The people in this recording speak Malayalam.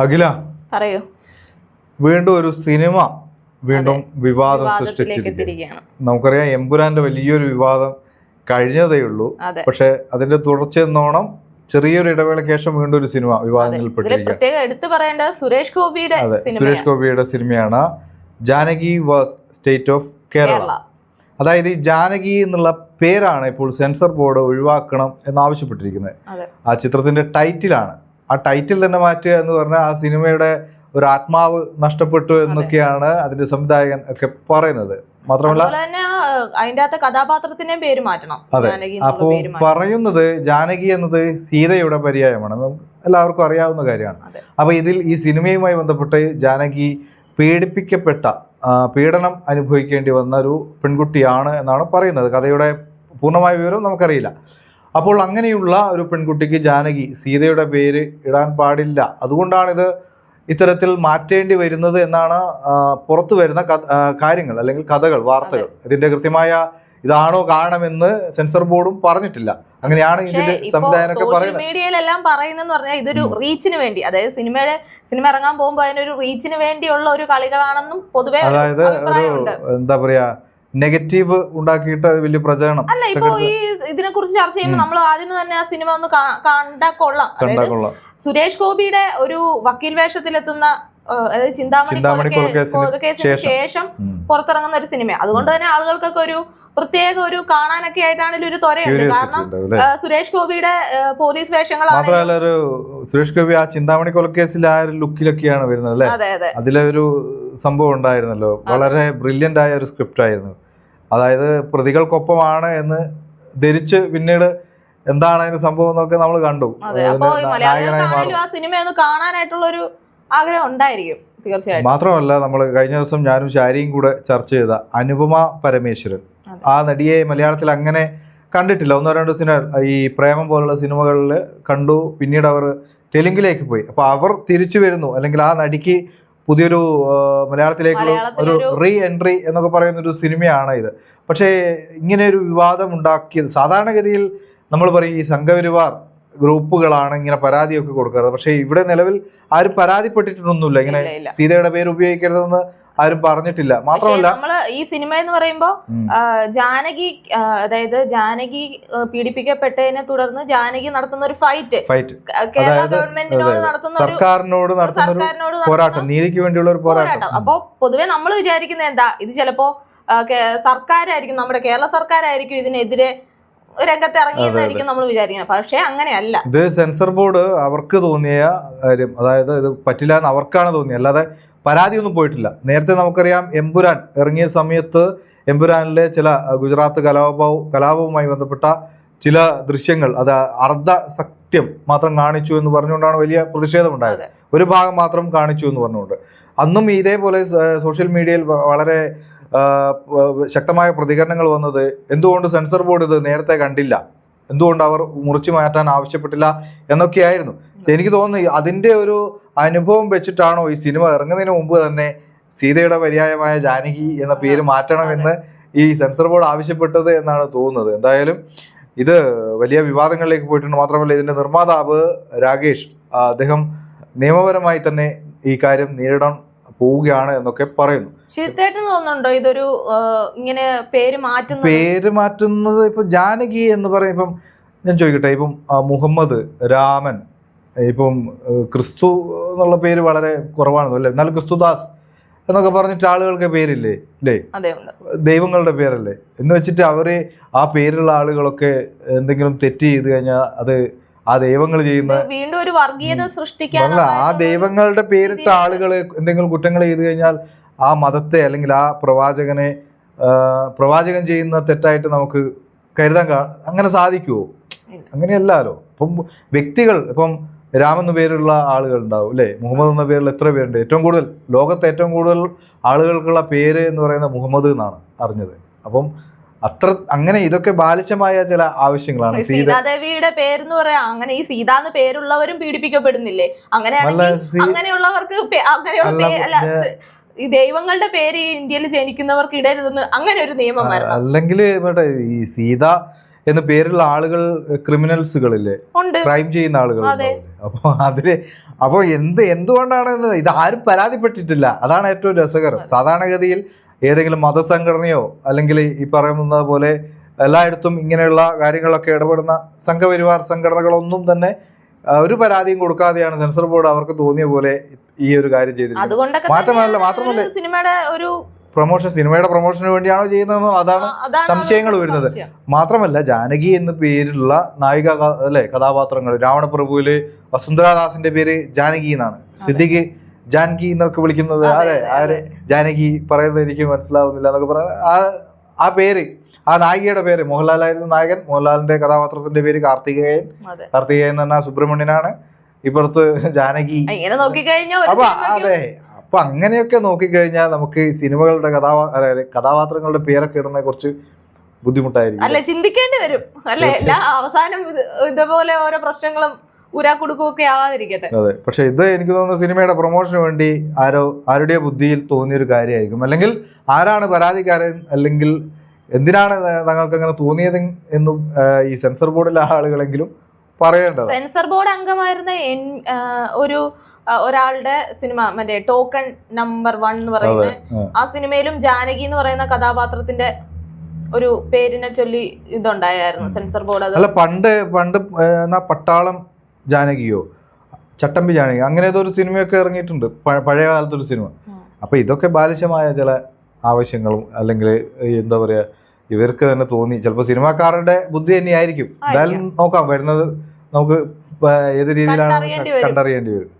അഖില പറയൂ. വീണ്ടും ഒരു സിനിമ വീണ്ടും വിവാദം സൃഷ്ടിച്ചിരിക്കുകയാണ് നമുക്കറിയാം എമ്പുരാന്റെ വലിയൊരു വിവാദം കഴിഞ്ഞതേ ഉള്ളൂ. പക്ഷെ അതിന്റെ തുടർച്ചയെന്നോണം ചെറിയൊരു ഇടവേളയ്ക്ക് ശേഷം വീണ്ടും ഒരു സിനിമ വിവാദങ്ങളിൽ പ്രത്യേകം എടുത്തു സുരേഷ് ഗോപിയുടെ സുരേഷ് ഗോപിയുടെ സിനിമയാണ്. Janaki vs state of Kerala. അതായത് ഈ ജാനകി എന്നുള്ള പേരാണ് ഇപ്പോൾ സെൻസർ ബോർഡ് ഒഴിവാക്കണം എന്നാവശ്യപ്പെട്ടിരിക്കുന്നത്. ആ ചിത്രത്തിന്റെ ടൈറ്റിലാണ്. ആ ടൈറ്റിൽ തന്നെ മാറ്റുക എന്ന് പറഞ്ഞാൽ ആ സിനിമയുടെ ഒരു ആത്മാവ് നഷ്ടപ്പെട്ടു എന്നൊക്കെയാണ് അതിന്റെ സംവിധായകൻ ഒക്കെ പറയുന്നത്. മാത്രമല്ല അതിന്റെ അകത്തെ കഥാപാത്രത്തിന്റെയും പേര് മാറ്റണം. അതെ. അപ്പോ അപ്പോൾ പറയുന്നത് ജാനകി എന്നത് സീതയുടെ പര്യായമാണ്. എല്ലാവർക്കും അറിയാവുന്ന കാര്യമാണ്. അപ്പൊ അപ്പോൾ ഇതിൽ ഈ സിനിമയുമായി ബന്ധപ്പെട്ട് ജാനകി പീഡിപ്പിക്കപ്പെട്ട പീഡനം അനുഭവിക്കേണ്ടി വന്ന ഒരു പെൺകുട്ടിയാണ് എന്നാണ് പറയുന്നത്. കഥയുടെ പൂർണമായ വിവരം നമുക്കറിയില്ല. അപ്പോൾ അങ്ങനെയുള്ള ഒരു പെൺകുട്ടിക്ക് ജാനകി സീതയുടെ പേര് ഇടാൻ പാടില്ല. അതുകൊണ്ടാണിത് ഇത്തരത്തിൽ മാറ്റേണ്ടി വരുന്നത് എന്നാണ് പുറത്തു വരുന്ന കാര്യങ്ങൾ അല്ലെങ്കിൽ കഥകൾ വാർത്തകൾ. ഇതിന്റെ കൃത്യമായ ഇതാണോ കാരണമെന്ന് സെൻസർ ബോർഡും പറഞ്ഞിട്ടില്ല. അങ്ങനെയാണ് ഇതിന്റെ സംവിധായകനൊക്കെ പറയുന്നത്. മീഡിയയിലെല്ലാം പറയുന്നെന്ന് പറഞ്ഞാൽ ഇതൊരു റീച്ചിന് വേണ്ടി അതായത് സിനിമയുടെ സിനിമ ഇറങ്ങാൻ പോകുമ്പോൾ അതിനൊരു റീച്ചിന് വേണ്ടിയുള്ള ഒരു കളികളാണെന്നും പൊതുവെ അതായത് എന്താ പറയാ നെഗറ്റീവ് ഉണ്ടാക്കിയിട്ട് വലിയ പ്രചരണം. അല്ല ഇപ്പൊ ഈ ഇതിനെ കുറിച്ച് ചർച്ച ചെയ്യുമ്പോൾ നമ്മൾ ആദ്യം തന്നെ ആ സിനിമ ഒന്ന് കണ്ട കൊള്ളാം. അതായത് സുരേഷ് ഗോപിയുടെ ഒരു വക്കീൽ വേഷത്തിലെത്തുന്ന എത്തുന്ന അതായത് ചിന്താമണി കേസിന് ശേഷം. പുറത്തിറങ്ങുന്ന ഒരു സിനിമയാണ് അതുകൊണ്ട് തന്നെ ആളുകൾക്കൊക്കെ ഒരു പ്രത്യേക ഒരു കാണാനൊക്കെ ആയിട്ടാണെങ്കിലും ഒരു ത്വരയുണ്ട്. കാരണം സുരേഷ് ഗോപിയുടെ പോലീസ് വേഷങ്ങൾ മാത്രമല്ല ഒരു സുരേഷ് ഗോപി ആ ചിന്താമണി കൊലക്കേസിൽ ആ ഒരു ലുക്കിലൊക്കെയാണ് വരുന്നത് അല്ലേ? അതെ അതെ. അതിലെ ഒരു സംഭവം ഉണ്ടായിരുന്നല്ലോ. വളരെ ബ്രില്യന്റ് ആയ ഒരു സ്ക്രിപ്റ്റ് ആയിരുന്നു. അതായത് പ്രതികൾക്കൊപ്പമാണ് എന്ന് ധരിച്ച് പിന്നീട് എന്താണ് അതിന് സംഭവം എന്നൊക്കെ നമ്മൾ കണ്ടു. സിനിമ ഒന്ന് കാണാനായിട്ടുള്ള ഒരു ആഗ്രഹം ഉണ്ടായിരിക്കും തീർച്ചയായും മാത്രമല്ല നമ്മൾ കഴിഞ്ഞ ദിവസം ഞാനും ശാരിയും കൂടെ ചർച്ച ചെയ്ത അനുപമ പരമേശ്വരൻ. ആ നടിയെ മലയാളത്തിൽ അങ്ങനെ കണ്ടിട്ടില്ല. ഒന്നോ രണ്ടോ സിനിമ ഈ പ്രേമം പോലുള്ള സിനിമകളിൽ കണ്ടു. പിന്നീട് അവർ തെലുങ്കിലേക്ക് പോയി. അപ്പോൾ അവർ തിരിച്ചു വരുന്നു. അല്ലെങ്കിൽ ആ നടിക്ക് പുതിയൊരു മലയാളത്തിലേക്കുള്ള ഒരു റീ എൻട്രി എന്നൊക്കെ പറയുന്ന ഒരു സിനിമയാണ് ഇത്. പക്ഷേ ഇങ്ങനെ ഒരു വിവാദം ഉണ്ടാക്കിയത് സാധാരണഗതിയിൽ നമ്മൾ പറയും ഈ സംഘപരിവാർ ഗ്രൂപ്പുകളാണ് ഇങ്ങനെ പരാതിയൊക്കെ കൊടുക്കാറ്. പക്ഷേ ഇവിടെ നിലവിൽ ആരും പരാതിപ്പെട്ടിട്ടൊന്നുമില്ല. ഇങ്ങനെ. സീതയുടെ പേര് ഉപയോഗിക്കരുതെന്ന് ആരും പറഞ്ഞിട്ടില്ല. മാത്രമല്ല നമ്മൾ ഈ സിനിമ എന്ന് പറയുമ്പോ ജാനകി അതായത് ജാനകി പീഡിപ്പിക്കപ്പെട്ടതിനെ തുടർന്ന് ജാനകി നടത്തുന്ന ഒരു ഫൈറ്റ്. ഫൈറ്റ്. കേരള ഗവൺമെന്റിനോട് നടത്തുന്ന സർക്കാരിനോട് പോരാട്ടം നീതിക്ക് വേണ്ടിയുള്ള ഒരു പോരാട്ടം. അപ്പൊ പൊതുവെ നമ്മൾ വിചാരിക്കുന്നത് എന്താ ഇത് ചിലപ്പോ സർക്കാരായിരിക്കും നമ്മുടെ കേരള സർക്കാരായിരിക്കും ഇതിനെതിരെ രംഗത്ത് ഇറങ്ങിയെന്നായിരിക്കും നമ്മൾ വിചാരിക്കുന്നത്. പക്ഷേ അങ്ങനെയല്ല. ഇത് സെൻസർ ബോർഡ് അവർക്ക് തോന്നിയ കാര്യം അതായത് ഇത് പറ്റില്ല എന്ന് അവർക്കാണ് തോന്നിയത്. അല്ലാതെ പരാതിയൊന്നും പോയിട്ടില്ല. നേരത്തെ നമുക്കറിയാം എമ്പുരാൻ ഇറങ്ങിയ സമയത്ത് എമ്പുരാനിലെ ചില ഗുജറാത്ത് കലാപവും കലാപവുമായി ബന്ധപ്പെട്ട ചില ദൃശ്യങ്ങൾ അത് അർദ്ധ സത്യം മാത്രം കാണിച്ചു എന്ന് പറഞ്ഞുകൊണ്ടാണ് വലിയ പ്രതിഷേധമുണ്ടായത്. ഒരു ഭാഗം മാത്രം കാണിച്ചു എന്ന് പറഞ്ഞുകൊണ്ട്. അന്നും ഇതേപോലെ സോഷ്യൽ മീഡിയയിൽ വളരെ ശക്തമായ പ്രതികരണങ്ങൾ വന്നത് എന്തുകൊണ്ട് സെൻസർ ബോർഡ് ഇത് നേരത്തെ കണ്ടില്ല? എന്തുകൊണ്ട് അവർ മുറിച്ചു മാറ്റാൻ ആവശ്യപ്പെട്ടില്ല എന്നൊക്കെയായിരുന്നു. എനിക്ക് തോന്നുന്നു അതിന്റെ ഒരു അനുഭവം വെച്ചിട്ടാണോ ഈ സിനിമ ഇറങ്ങുന്നതിന് മുമ്പ് തന്നെ സീതയുടെ പര്യായമായ ജാനകി എന്ന പേര് മാറ്റണമെന്ന് ഈ സെൻസർ ബോർഡ് ആവശ്യപ്പെട്ടത് എന്നാണ് തോന്നുന്നത്. എന്തായാലും ഇത് വലിയ വിവാദങ്ങളിലേക്ക് പോയിട്ടുണ്ട്. മാത്രമല്ല ഇതിന്റെ നിർമ്മാതാവ് രാകേഷ് അദ്ദേഹം നിയമപരമായി തന്നെ ഈ കാര്യം നേരിടാൻ പോവുകയാണ് എന്നൊക്കെ പറയുന്നു. തോന്നുന്നുണ്ടോ ഇതൊരു ഇങ്ങനെ പേര് മാറ്റുന്നത്? പേര് മാറ്റുന്നത് ഇപ്പൊ ജാനകി എന്ന് പറയും ഇപ്പം ഞാൻ ചോദിക്കട്ടെ ഇപ്പം മുഹമ്മദ് രാമൻ ഇപ്പം ക്രിസ്തു എന്നുള്ള പേര് വളരെ കുറവാണെന്നോ അല്ലേ? എന്നാലും ക്രിസ്തുദാസ് എന്നൊക്കെ പറഞ്ഞിട്ട് ആളുകൾക്ക് പേരില്ലേ അല്ലേ? ദൈവങ്ങളുടെ പേരല്ലേ? എന്ന് വെച്ചിട്ട് അവർ ആ പേരുള്ള ആളുകളൊക്കെ എന്തെങ്കിലും തെറ്റ് ചെയ്ത് കഴിഞ്ഞാൽ അത് ആ ദൈവങ്ങൾ ചെയ്യുന്ന വീണ്ടും ഒരു വർഗീയത സൃഷ്ടിക്കാൻ ആ ദൈവങ്ങളുടെ പേരിട്ട. ആളുകൾ എന്തെങ്കിലും കുറ്റങ്ങൾ ചെയ്തു കഴിഞ്ഞാൽ ആ മതത്തെ അല്ലെങ്കിൽ ആ പ്രവാചകനെ പ്രവാചകൻ ചെയ്യുന്ന തെറ്റായിട്ട് നമുക്ക് കരുതാൻ അങ്ങനെ സാധിക്കുമോ. അങ്ങനെയല്ലല്ലോ. ഇപ്പം വ്യക്തികൾ ഇപ്പം രാം എന്ന പേരുള്ള ആളുകൾ ഉണ്ടാവും അല്ലേ? മുഹമ്മദ് എന്ന പേരിൽ എത്ര പേരുണ്ട്? ഏറ്റവും കൂടുതൽ ലോകത്തെ ഏറ്റവും കൂടുതൽ ആളുകൾക്കുള്ള പേര് എന്ന് പറയുന്നത് മുഹമ്മദ് എന്നാണ് അറിഞ്ഞത്. അപ്പം അത്ര അങ്ങനെ ഇതൊക്കെ ബാലിച്ചമായ ചില ആവശ്യങ്ങളാണ്. സീത സീതാദേവിയുടെ പേരെന്ന് പറയാം അങ്ങനെ ഈ സീത എന്ന് പേരുള്ളവരും പീഡിപ്പിക്കപ്പെടുന്നില്ലേ? നല്ല അങ്ങനെയാണെങ്കിൽ അങ്ങനെയുള്ളവർക്ക് അങ്ങനെയുള്ള ഈ ദൈവങ്ങളുടെ പേര് ഈ ഇന്ത്യയിൽ ജനിക്കുന്നവർക്ക് ഇടരുതെന്ന് അങ്ങനെ ഒരു നിയമം അല്ലെങ്കിൽ ഈ സീത എന്ന പേരുള്ള ആളുകൾ ക്രിമിനൽസുകളില്ലേ? ക്രൈം ചെയ്യുന്ന ആളുകൾ അതെ. അപ്പൊ അതിൽ അപ്പൊ എന്ത് എന്തുകൊണ്ടാണ് ഇത് ആരും പരാതിപ്പെട്ടിട്ടില്ല. അതാണ് ഏറ്റവും രസകരം. സാധാരണഗതിയിൽ ഏതെങ്കിലും മതസംഘടനയോ അല്ലെങ്കിൽ ഈ പറയുന്നത് പോലെ എല്ലായിടത്തും ഇങ്ങനെയുള്ള കാര്യങ്ങളൊക്കെ ഇടപെടുന്ന സംഘപരിവാർ സംഘടനകളൊന്നും തന്നെ ഒരു പരാതിയും കൊടുക്കാതെയാണ് സെൻസർ ബോർഡ് അവർക്ക് തോന്നിയ പോലെ ഈ ഒരു കാര്യം ചെയ്തിരിക്കുന്നത്. മാത്രമല്ല- മാത്രമല്ല- സിനിമയുടെ ഒരു പ്രൊമോഷൻ സിനിമയുടെ പ്രൊമോഷന് വേണ്ടിയാണോ ചെയ്യുന്നതെന്നോ അതാണ് സംശയങ്ങൾ വരുന്നത്. മാത്രമല്ല ജാനകി എന്ന പേരിലുള്ള നായിക അല്ലെ കഥാപാത്രങ്ങൾ രാവണപ്രഭുവിൽ വസുന്ധരാദാസിന്റെ പേര് ജാനകി എന്നാണ്. സിദ്ദിഖ് ജാനകി എന്നൊക്കെ വിളിക്കുന്നത്. അതെ, ആര്? ജാനകി പറയുന്നത് എനിക്ക് മനസ്സിലാവുന്നില്ല എന്നൊക്കെ പറയുന്നത് ആ ആ പേര് ആ നായികയുടെ പേര് മോഹൻലാലായിരുന്നു നായകൻ. മോഹൻലാലിന്റെ കഥാപാത്രത്തിന്റെ പേര് കാർത്തികേയൻ. കാർത്തികേയൻ എന്ന് പറഞ്ഞാൽ സുബ്രഹ്മണ്യനാണ്. ഇപ്പുറത്ത് ജാനകി. അപ്പൊ അതെ അപ്പൊ അങ്ങനെയൊക്കെ നോക്കിക്കഴിഞ്ഞാൽ നമുക്ക് ഈ സിനിമകളുടെ കഥാപാ അതായത് കഥാപാത്രങ്ങളുടെ പേരൊക്കെ ഇടുന്ന കുറച്ച് ബുദ്ധിമുട്ടായിരിക്കും അല്ലെ ചിന്തിക്കേണ്ടി വരും. അല്ലെ? എല്ലാ അവസാനം ഇതേപോലെ ഓരോ പ്രശ്നങ്ങളും ഉരാക്കുടുക്കും കുടുക്കുമൊക്കെ ആവാതിരിക്കട്ടെ. അതെ. പക്ഷെ ഇത് എനിക്ക് തോന്നുന്ന സിനിമയുടെ പ്രൊമോഷന് വേണ്ടി ആരോ ആരുടെ ബുദ്ധിയിൽ തോന്നിയൊരു കാര്യമായിരിക്കും. അല്ലെങ്കിൽ ആരാണ് പരാതിക്കാരൻ അല്ലെങ്കിൽ എന്തിനാണ് തങ്ങൾക്ക് അങ്ങനെ തോന്നിയത് എന്നും ഈ സെൻസർ ബോർഡിലെ ആളുകളെങ്കിലും പറയേണ്ടത് സെൻസർ ബോർഡ് അംഗമായിരുന്ന ഒരു ഒരാളുടെ സിനിമ മറ്റേ ടോക്കൺ നമ്പർ വൺ എന്ന് പറയുന്ന ആ. സിനിമയിലും ജാനകി എന്ന് പറയുന്ന കഥാപാത്രത്തിന്റെ ഒരു പേരിനെ ചൊല്ലി ഇതുണ്ടായിരുന്നു സെൻസർ ബോർഡ് അല്ല പണ്ട് പണ്ട് എന്നാ പട്ടാളം ജാനകിയോ? ചട്ടമ്പി ജാനകി. അങ്ങനെ ഏതോ ഒരു സിനിമയൊക്കെ ഇറങ്ങിയിട്ടുണ്ട്. പഴയ കാലത്തൊരു സിനിമ. അപ്പോൾ ഇതൊക്കെ ബാലിശമായ ചില ആവശ്യങ്ങളും അല്ലെങ്കിൽ എന്താ പറയുക ഇവർക്ക് തന്നെ തോന്നി. ചിലപ്പോൾ സിനിമാക്കാരുടെ ബുദ്ധി തന്നെയായിരിക്കും എന്തായാലും നോക്കാം. വരുന്നത് നമുക്ക് ഏത് രീതിയിലാണ് കണ്ടറിയേണ്ടി വരും.